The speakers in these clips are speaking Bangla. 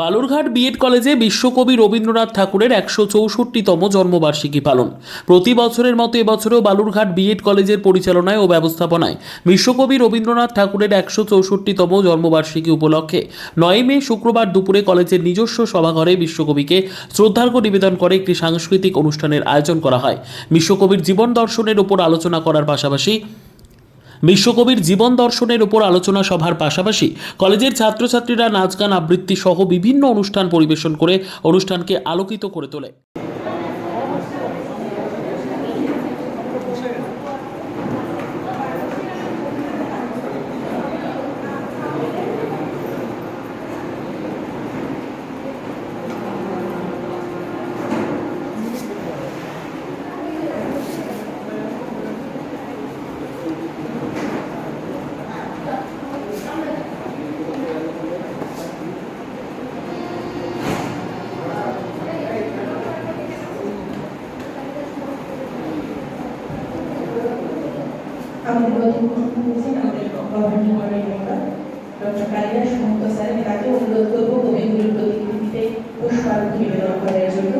বালুরঘাট বিএড কলেজে বিশ্বকবি রবীন্দ্রনাথ ঠাকুরের একশো চৌষট্টিতম জন্মবার্ষিকী পালন। প্রতি বছরের মতো এবছরেও বালুরঘাট বিএড কলেজের পরিচালনায় ও ব্যবস্থাপনায় বিশ্বকবি রবীন্দ্রনাথ ঠাকুরের একশো চৌষট্টিতম জন্মবার্ষিকী উপলক্ষে নয় মে শুক্রবার দুপুরে কলেজের নিজস্ব সভাঘরে বিশ্বকবিকে শ্রদ্ধার্ঘ্য নিবেদন করে একটি সাংস্কৃতিক অনুষ্ঠানের আয়োজন করা হয়। বিশ্বকবির জীবন দর্শনের উপর আলোচনা করার পাশাপাশি বিশ্বকবির জীবন দর্শনের উপর আলোচনা সভার পাশাপাশি কলেজের ছাত্রছাত্রীরা নাচ, গান, আবৃত্তি সহ বিভিন্ন অনুষ্ঠান পরিবেশন করে অনুষ্ঠানকে আলোকিত করে তোলে। আমাদের প্রশ্ন হচ্ছে আমাদের governing body member doctor Kalia Sumanta sir তাকে অনুরোধ করব কবিগুলির প্রতিকৃতিতে পুষ্পার্ঘ নিবেদন করার জন্য।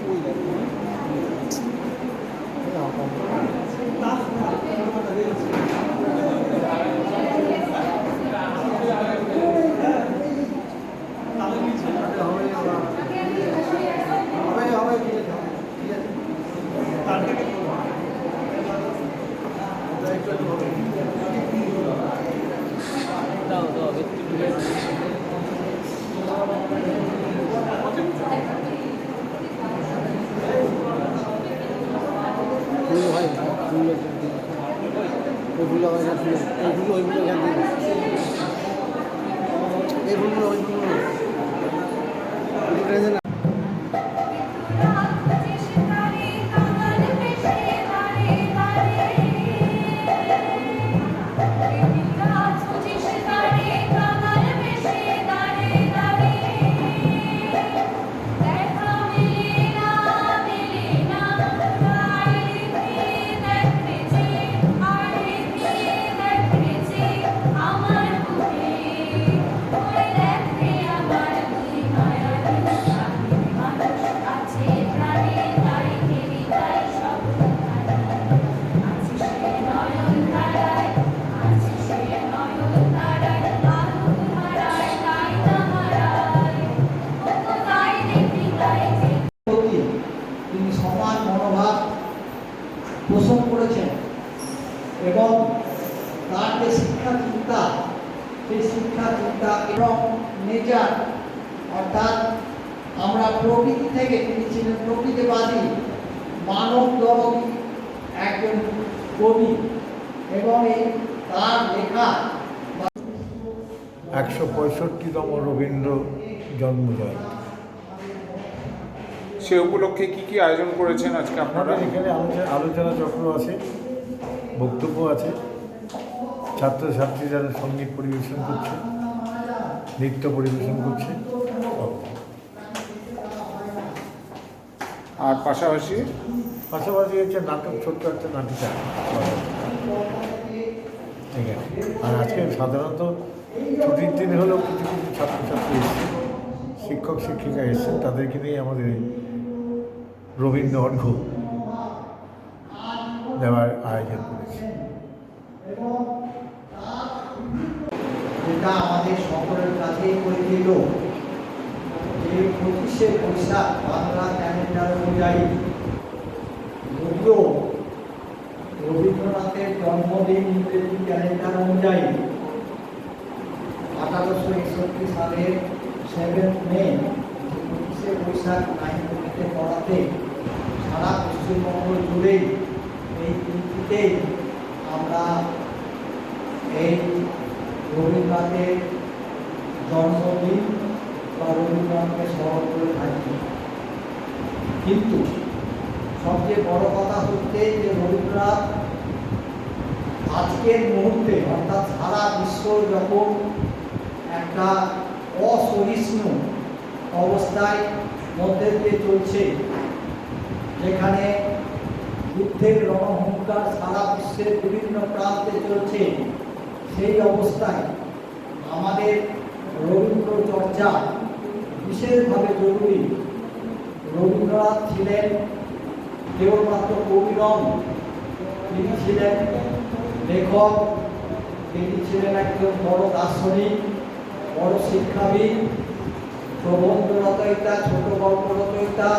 ফুল ওইগুলো না ফুল এইগুলো ওইগুলো এখান থেকে। এই ওইগুলো শিক্ষা চিন্তা সেই শিক্ষা চিন্তা এবং নেচার অর্থাৎ আমরা প্রকৃতি থেকে তিনি ছিলেন প্রকৃতিবাদী মানব দরদী একজন কবি এবং এই তার লেখা একশো পঁয়ষট্টিতম রবীন্দ্র জন্মজয়ন্তী। সে উপলক্ষে কি কি আয়োজন করেছেন আজকে আপনারা? এখানে আলোচনা আলোচনা চক্র আছে বক্তব্য আছে। ছাত্রছাত্রীরা সংগীত পরিবেশন করছে নৃত্য পরিবেশন করছে। আর পাশাপাশি? পাশাপাশি হচ্ছে নাটক ছোট্ট একটা নাটিকা। ঠিক আছে। আর আজকে সাধারণত ছুটির দিন হলেও কিছু কিছু ছাত্রছাত্রী এসছে শিক্ষক শিক্ষিকা এসছেন তাদেরকে নিয়ে আমাদের রবীন্দ্র অর্ঘ্য দেওয়ার আয়োজন করেছি। যেটা আমাদের সকলের কাছেই পরিচিত। যে পঁচিশে বৈশাখ বাংলা ক্যালেন্ডার অনুযায়ী যদিও রবীন্দ্রনাথের জন্মদিন ইংরেজি ক্যালেন্ডার অনুযায়ী আঠারোশো একষট্টি সালের সেভেন্থ মে পঁচিশে বৈশাখ নাইন পড়াতে সারা পশ্চিমবঙ্গ জুড়েই এই দিনটিতেই আমরা এই রবীন্দ্রনাথের জন্মদিন বা রবীন্দ্রনাথকে স্মরণ করে থাকি। কিন্তু সবচেয়ে বড় কথা হচ্ছে যে রবীন্দ্রনাথ আজকের মুহূর্তে, অর্থাৎ সারা বিশ্ব যখন একটা অসহিষ্ণু অবস্থায় মধ্যে দিয়ে চলছে, যেখানে যুদ্ধের রণহুঙ্কার সারা বিশ্বের বিভিন্ন প্রান্তে চলছে সেই অবস্থায় আমাদের রবীন্দ্র চর্চা বিশেষভাবে জরুরি। রবীন্দ্রনাথ ছিলেন কেবলমাত্র কবিরম। তিনি ছিলেন লেখক। তিনি ছিলেন একজন বড় দার্শনিক, বড় শিক্ষাবিদ প্রবন্ধ রচয়িতা ছোট গল্প রচয়িতা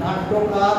নাট্যকার।